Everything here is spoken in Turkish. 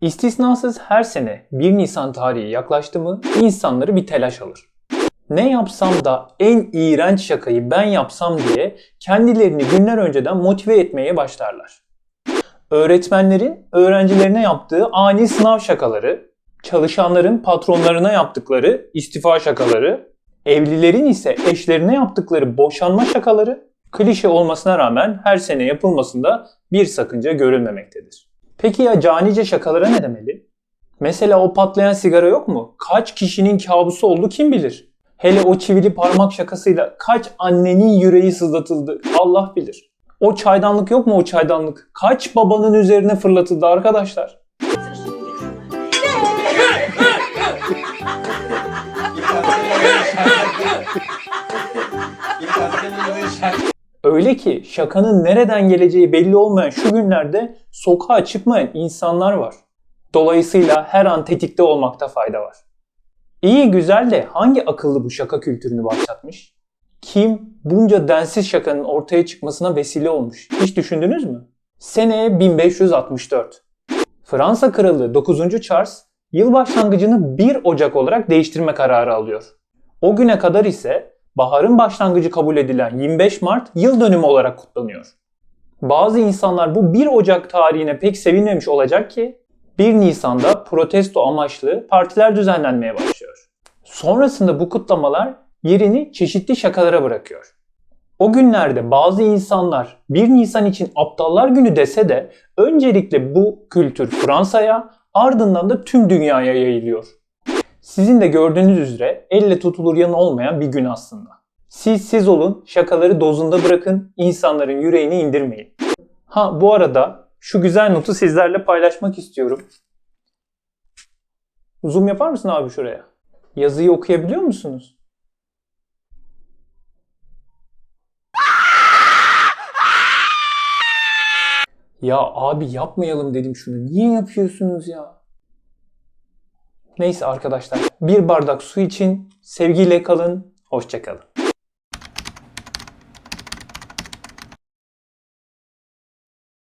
İstisnasız her sene 1 Nisan tarihi yaklaştı mı insanları bir telaş alır. Ne yapsam da en iğrenç şakayı ben yapsam diye kendilerini günler önceden motive etmeye başlarlar. Öğretmenlerin öğrencilerine yaptığı ani sınav şakaları, çalışanların patronlarına yaptıkları istifa şakaları, evlilerin ise eşlerine yaptıkları boşanma şakaları klişe olmasına rağmen her sene yapılmasında bir sakınca görülmemektedir. Peki ya canice şakalara ne demeli? Mesela o patlayan sigara yok mu? Kaç kişinin kabusu oldu kim bilir? Hele o çivili parmak şakasıyla kaç annenin yüreği sızlatıldı Allah bilir. O çaydanlık yok mu o çaydanlık? Kaç babanın üzerine fırlatıldı arkadaşlar? Öyle ki şakanın nereden geleceği belli olmayan şu günlerde sokağa çıkmayan insanlar var. Dolayısıyla her an tetikte olmakta fayda var. İyi güzel de hangi akıllı bu şaka kültürünü başlatmış? Kim bunca densiz şakanın ortaya çıkmasına vesile olmuş? Hiç düşündünüz mü? Sene 1564. Fransa Kralı 9. Charles yıl başlangıcını 1 Ocak olarak değiştirme kararı alıyor. O güne kadar ise baharın başlangıcı kabul edilen 25 Mart yıl dönümü olarak kutlanıyor. Bazı insanlar bu 1 Ocak tarihine pek sevinmemiş olacak ki 1 Nisan'da protesto amaçlı partiler düzenlenmeye başlıyor. Sonrasında bu kutlamalar yerini çeşitli şakalara bırakıyor. O günlerde bazı insanlar 1 Nisan için aptallar günü dese de öncelikle bu kültür Fransa'ya ardından da tüm dünyaya yayılıyor. Sizin de gördüğünüz üzere elle tutulur yanı olmayan bir gün aslında. Siz siz olun, şakaları dozunda bırakın, insanların yüreğini indirmeyin. Ha bu arada şu güzel notu sizlerle paylaşmak istiyorum. Zoom yapar mısın abi şuraya? Yazıyı okuyabiliyor musunuz? Ya abi yapmayalım dedim şunu. Niye yapıyorsunuz ya? Neyse arkadaşlar bir bardak su için sevgiyle kalın, hoşçakalın.